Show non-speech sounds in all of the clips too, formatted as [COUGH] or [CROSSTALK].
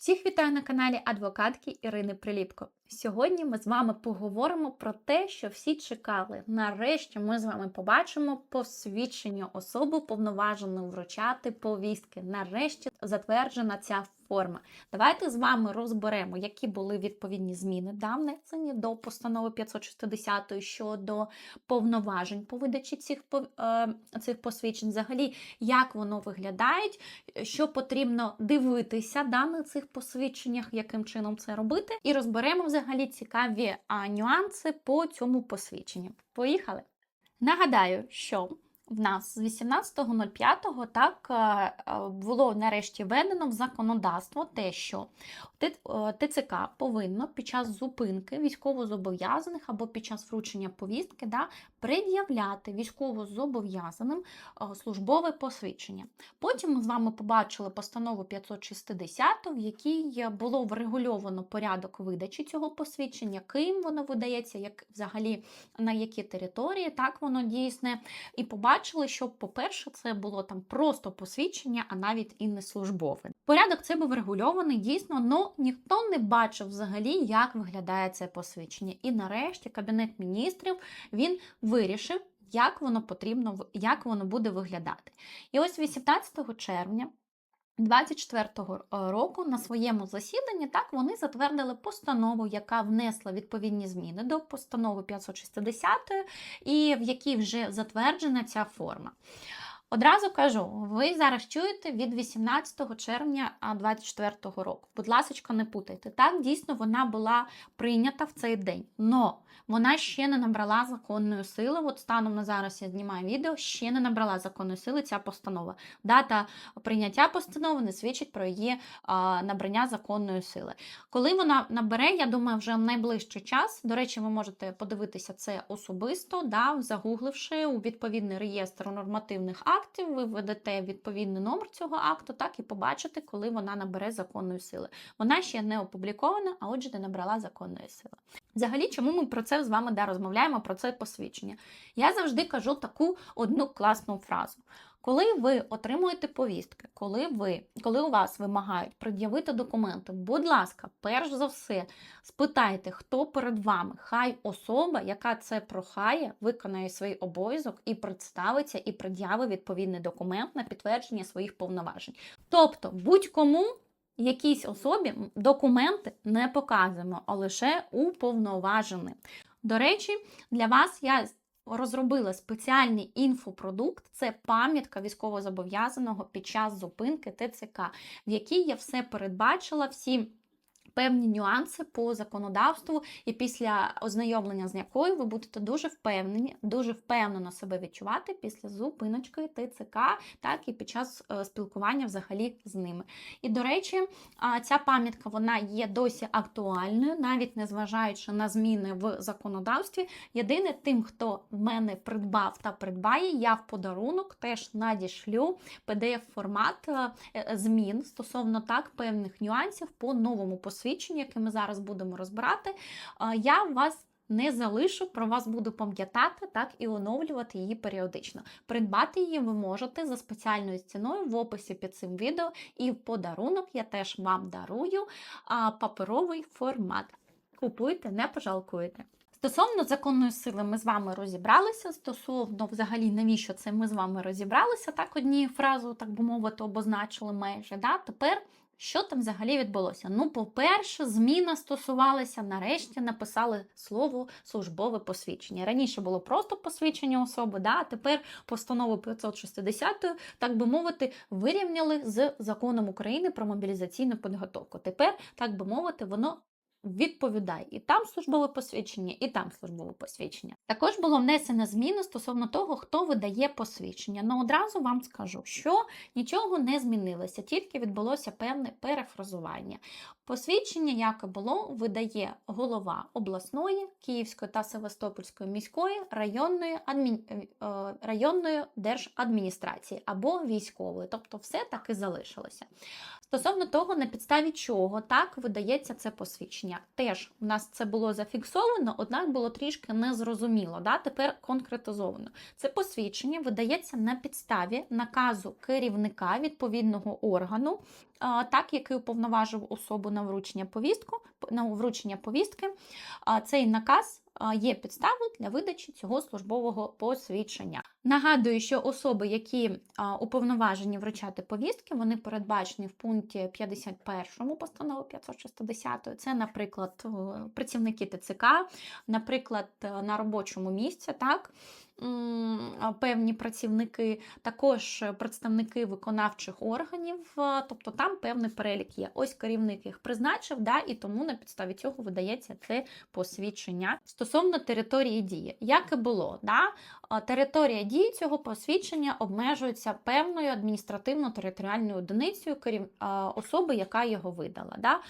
Всіх вітаю на каналі адвокатки Ірини Приліпко. Сьогодні ми з вами поговоримо про те, що всі чекали. Нарешті ми з вами побачимо посвідчення особи повноваженої вручати повістки. Нарешті затверджена ця форма. Давайте з вами розберемо, які були відповідні зміни да, внесені до постанови 560 щодо повноважень по видачі цих, е, цих посвідчень. Взагалі, як воно виглядає, що потрібно дивитися да, на цих посвідченнях, яким чином це робити, і розберемо взагалі цікаві нюанси по цьому посвідченню. Поїхали! Нагадаю, що в нас з 18.05 так е, е, було нарешті введено в законодавство те, що е, ТЦК повинно під час зупинки військовозобов'язаних або під час вручення повістки да, пред'являти військовозобов'язаним службове посвідчення. Потім ми з вами побачили постанову 560, в якій було врегульовано порядок видачі цього посвідчення, ким воно видається, як взагалі на які території так воно дійсне. І побачили, що, по-перше, це було там просто посвідчення, а навіть і не службове. Порядок це був врегульований дійсно, але ніхто не бачив взагалі, як виглядає це посвідчення. І нарешті Кабінет міністрів він вирішив. Як воно потрібно, як воно буде виглядати. І ось 18 червня 24-го е, року на своєму засіданні так вони затвердили постанову, яка внесла відповідні зміни до постанови 560, і в якій вже затверджена ця форма. Одразу кажу, ви зараз чуєте від 18 червня 2024 року. Будь ласка, не путайте. Так, дійсно, вона була прийнята в цей день. Но вона ще не набрала законної сили. От станом на зараз я знімаю відео, ще не набрала законної сили ця постанова. Дата прийняття постанови не свідчить про її набрання законної сили. Коли вона набере, я думаю, вже в найближчий час. До речі, ви можете подивитися це особисто, да, загугливши у відповідний реєстр нормативних актів, ви введете відповідний номер цього акту, так і побачите, коли вона набере законної сили. Вона ще не опублікована, а отже, не набрала законної сили. Взагалі, чому ми про це з вами да, розмовляємо, про це посвідчення? Я завжди кажу таку одну класну фразу. Коли ви отримуєте повістки, коли ви, коли у вас вимагають пред'явити документи, будь ласка, перш за все, спитайте, хто перед вами. Хай особа, яка це прохає, виконає свій обов'язок і представиться, і пред'явить відповідний документ на підтвердження своїх повноважень. Тобто, будь-кому якійсь особі документи не показуємо, а лише уповноважений. До речі, для вас я розробила спеціальний інфопродукт. Це пам'ятка військовозобов'язаного під час зупинки ТЦК, в якій я все передбачила, всі. Певні нюанси по законодавству, і після ознайомлення з якою ви будете дуже впевнені, дуже впевнено себе відчувати після зупиночки ТЦК, так і під час е, спілкування взагалі з ними. І до речі, ця пам'ятка вона є досі актуальною, навіть незважаючи на зміни в законодавстві. Єдине, тим, хто в мене придбав та придбає, я в подарунок теж надішлю PDF-формат е, е, змін стосовно так певних нюансів по новому посвідченню, яке ми зараз будемо розбирати. Е, Я вас не залишу, про вас буду пам'ятати, так і оновлювати її періодично. Придбати її ви можете за спеціальною ціною в описі під цим відео, і в подарунок я теж вам дарую а, паперовий формат. Купуйте, не пожалкуєте. Стосовно законної сили, ми з вами розібралися. Стосовно взагалі, навіщо це ми з вами розібралися, так однією фразою, так би мовити, обозначили майже. Да? Тепер що там взагалі відбулося? Ну, по-перше, зміна стосувалася, нарешті написали слово службове посвідчення. Раніше було просто посвідчення особи, да? а тепер постанову 560, так би мовити, вирівняли з законом України про мобілізаційну підготовку. Тепер, так би мовити, воно відповідає і там службове посвідчення, і там службове посвідчення. Також було внесено зміни стосовно того, хто видає посвідчення. Ну одразу вам скажу, що нічого не змінилося, тільки відбулося певне перефразування. Посвідчення, як і було, видає голова обласної, Київської та Севастопольської міської районної, адмін... е, районної держадміністрації або військової, тобто все так і залишилося. Стосовно того, на підставі чого так видається це посвідчення. Теж у нас це було зафіксовано, однак було трішки незрозуміло. Да? Тепер конкретизовано. Це посвідчення видається на підставі наказу керівника відповідного органу, так який уповноважив особу на вручення повістку, на вручення повістки. Цей наказ є підставою для видачі цього службового посвідчення. Нагадую, що особи, які уповноважені вручати повістки, вони передбачені в пункті 51 постанови 560. Це, наприклад, працівники ТЦК, наприклад, е, на робочому місці, так. Певні працівники, також представники виконавчих органів, тобто там певний перелік є. Ось керівник їх призначив, да, і тому на підставі цього видається це посвідчення. Стосовно території дії, як і було, да, територія дії цього посвідчення обмежується певною адміністративно-територіальною одиницею керів... особи, яка його видала. Да.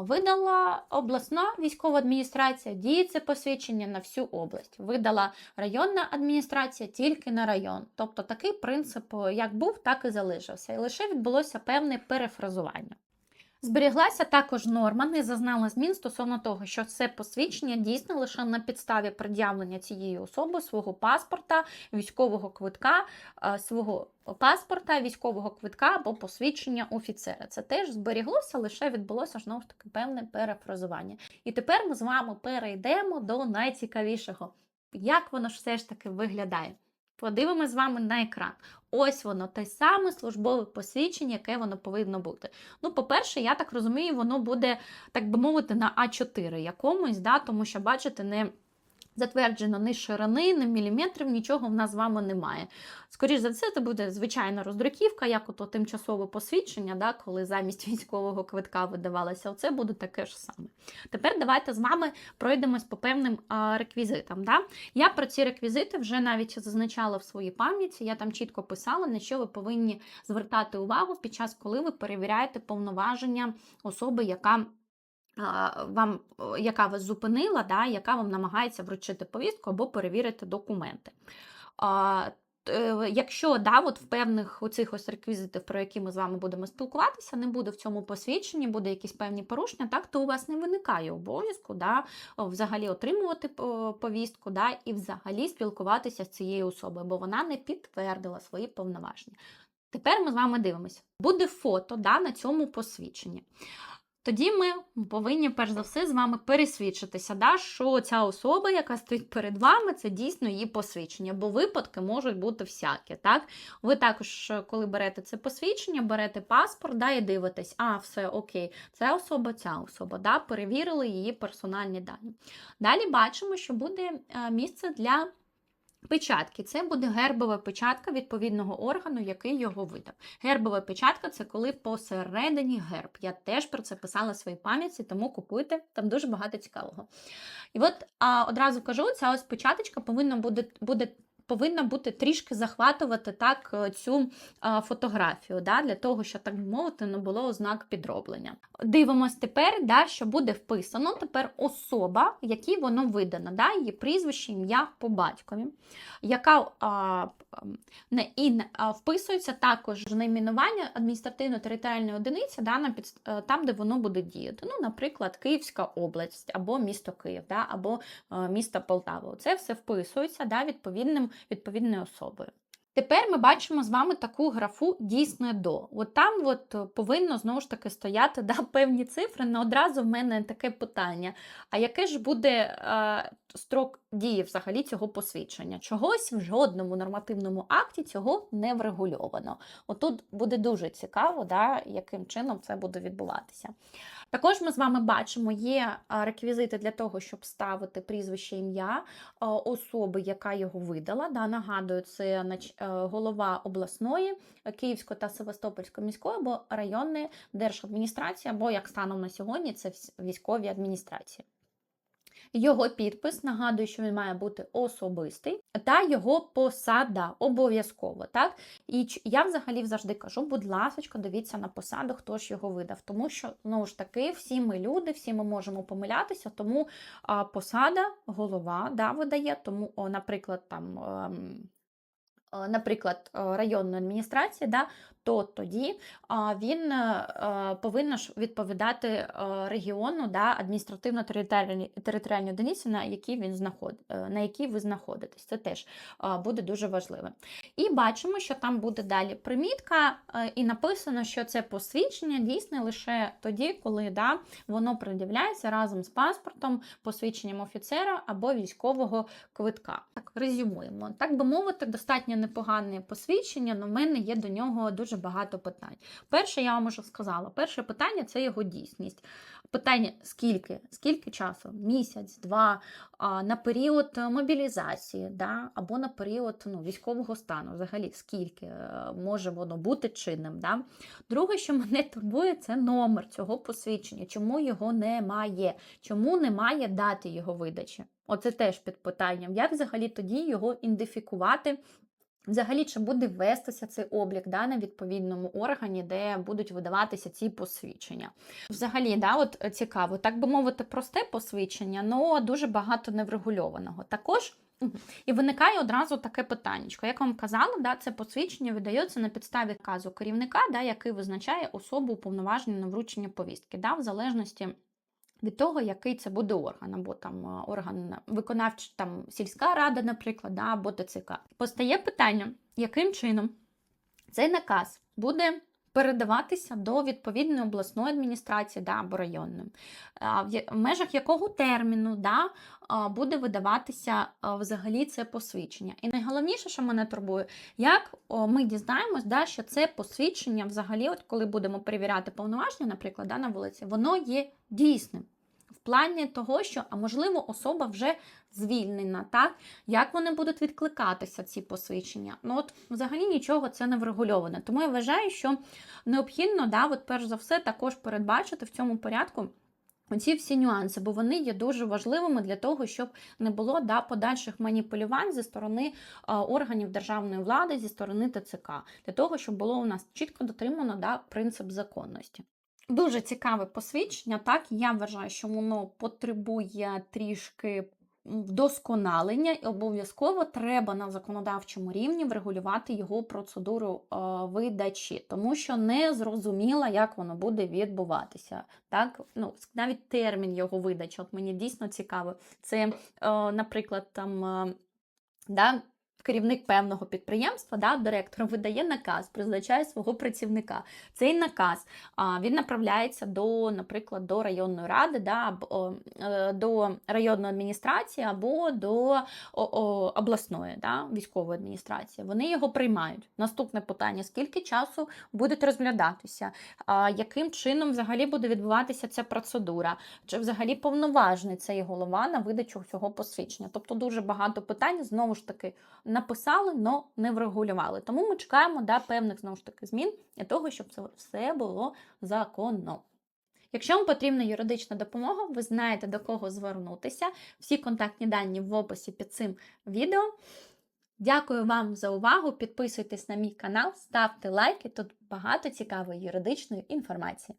Видала обласна військова адміністрація, діє це посвідчення на всю область. Видала районна адміністрація тільки на район. Тобто такий принцип як був, так і залишився. І лише відбулося певне перефразування. Зберіглася також норма, не зазнала змін стосовно того, що це посвідчення дійсно лише на підставі пред'явлення цієї особи свого паспорта, військового квитка, е, свого паспорта, військового квитка або посвідчення офіцера. Це теж зберіглося, лише відбулося знову ж таки певне перефразування. І тепер ми з вами перейдемо до найцікавішого. Як воно ж все ж таки виглядає? Подивимось з вами на екран. Ось воно, те саме службове посвідчення, яке воно повинно бути. Ну, по-перше, я так розумію, воно буде, так би мовити, на А4 якомусь, да, тому що, бачите, не затверджено ні ширини, ні міліметрів, нічого в нас з вами немає. Скоріше за все, це буде звичайна роздруківка, як ото тимчасове посвідчення, да, коли замість військового квитка видавалося. Оце буде таке ж саме. Тепер давайте з вами пройдемось по певним а, реквізитам. Да? Я про ці реквізити вже навіть зазначала в своїй пам'яті, я там чітко писала, на що ви повинні звертати увагу під час, коли ви перевіряєте повноваження особи, яка вам, яка вас зупинила, да, яка вам намагається вручити повістку або перевірити документи. Якщо да, от в певних оцих ось реквізитів, про які ми з вами будемо спілкуватися, не буде в цьому посвідченні, буде якісь певні порушення, так то у вас не виникає обов'язку да, взагалі отримувати повістку да, і взагалі спілкуватися з цією особою, бо вона не підтвердила свої повноваження. Тепер ми з вами дивимося. Буде фото да, на цьому посвідченні. Тоді ми повинні, перш за все, з вами пересвідчитися, да, що ця особа, яка стоїть перед вами, це дійсно її посвідчення, бо випадки можуть бути всякі. Так? Ви також, коли берете це посвідчення, берете паспорт да, і дивитесь, а, все окей, це особа, ця особа, да, перевірили її персональні дані. Далі бачимо, що буде е, місце для. Печатки це буде гербова печатка відповідного органу, який його видав. Гербова печатка це коли посередині герб. Я теж про це писала в своїй пам'яті, тому купуйте, там дуже багато цікавого. І от а, одразу кажу, ця ось печаточка повинна буде, буде повинна бути трішки захватувати так е, цю фотографію, да, для того, щоб, так би мовити, не було ознак підроблення. Дивимось тепер, да, що буде вписано тепер особа, якій воно видано, да, її прізвище, ім'я по батькові, яка а, і вписується також найменування адміністративно-територіальної одиниці да, на під, е, там, де воно буде діяти. Ну, Наприклад, Київська область, або місто Київ, да, або місто Полтава. Це все вписується да, відповідним, відповідною особою. Тепер ми бачимо з вами таку графу дійсне до. От там от повинно знову ж таки стояти да, [LAUGHS] певні цифри. але одразу в мене таке питання: а яке ж буде е, строк дії взагалі цього посвідчення? Чогось в жодному нормативному акті цього не врегульовано. Отут буде дуже цікаво, да, яким чином це буде відбуватися. Також ми з вами бачимо, є реквізити для того, щоб ставити прізвище ім'я особи, яка його видала. Да, Нагадую, це е, голова обласної, е, Київської та Севастопольської міської або районної держадміністрації, або як станом на сьогодні, це військові адміністрації. Його підпис, нагадую, що він має бути особистий, та його посада обов'язково. так? І я взагалі завжди кажу, будь ласка, дивіться на посаду, хто ж його видав. Тому що, знову ж таки, всі ми люди, всі ми можемо помилятися, тому посада, голова да, видає, тому, наприклад, там. ем, Наприклад, районної адміністрації, да, то тоді він е, е, повинен відповідати е, регіону да, адміністративно-територіальній одиниці, на якій він знаход... на якій ви знаходитесь. Це теж буде дуже важливо. І бачимо, що там буде далі примітка, і написано, що це посвідчення дійсне лише тоді, коли да, воно пред'являється разом з паспортом, посвідченням офіцера або військового квитка. Так, резюмуємо. Так би мовити, достатньо непогане посвідчення, але в мене є до нього дуже багато питань. Перше, я вам вже сказала, перше питання це його дійсність. Питання: скільки? Скільки часу? Місяць, два, на період мобілізації, да? або на період ну, військового стану, взагалі, скільки е, може воно бути чинним. Да? Друге, що мене [LAUGHS] турбує, це номер цього посвідчення. Чому його немає? Чому немає дати його видачі? Оце теж під питанням. Як взагалі тоді його ідентифікувати? Взагалі, чи буде вестися цей облік да, на відповідному органі, де будуть видаватися ці посвідчення? Взагалі, да, от е, цікаво, так би мовити, просте посвідчення, але дуже багато неврегульованого. Також і виникає одразу таке питання. Як вам казала, да, це посвідчення видається на підставі казу керівника, да, який визначає особу уповноважену на вручення повістки, да, в залежності. Від того, який це буде орган, або там е, орган виконавчий, там сільська рада, наприклад, да, або ТЦК. Постає питання, яким чином цей наказ буде передаватися до відповідної обласної адміністрації да, або районної, в межах якого терміну да, буде видаватися взагалі це посвідчення. І найголовніше, що мене турбує, як ми дізнаємось, да, що це посвідчення, взагалі, от коли будемо перевіряти повноваження, наприклад, да, на вулиці, воно є дійсним. В плані того, що, а можливо, особа вже звільнена, так? Як вони будуть відкликатися, ці посвідчення? Ну, от взагалі нічого це не врегульоване. Тому я вважаю, що необхідно, да, от перш за все, також передбачити в цьому порядку. Оці всі нюанси, бо вони є дуже важливими для того, щоб не було да, подальших маніпулювань зі сторони органів державної влади, зі сторони ТЦК, для того, щоб було у нас чітко дотримано да, принцип законності. Дуже цікаве посвідчення. Так, я вважаю, що воно потребує трішки вдосконалення, і обов'язково треба на законодавчому рівні врегулювати його процедуру е, видачі, тому що не зрозуміло, як воно буде відбуватися. Так, ну навіть термін його видачі. От мені дійсно цікаво. Це, е, наприклад, там. е, Да, Керівник певного підприємства, да, директор видає наказ, призначає свого працівника. Цей наказ він направляється до, наприклад, до районної ради, да, е, до районної адміністрації або до обласної да, військової адміністрації. Вони його приймають. Наступне питання: скільки часу будуть розглядатися, яким чином взагалі буде відбуватися ця процедура, чи взагалі повноважний цей голова на видачу цього посвідчення? Тобто дуже багато питань знову ж таки написали, але не врегулювали. Тому ми чекаємо да, певних знову ж таки змін для того, щоб це все було законно. Якщо вам потрібна юридична допомога, ви знаєте до кого звернутися. Всі контактні дані в описі під цим відео. Дякую вам за увагу. Підписуйтесь на мій канал, ставте лайки. Тут багато цікавої юридичної інформації.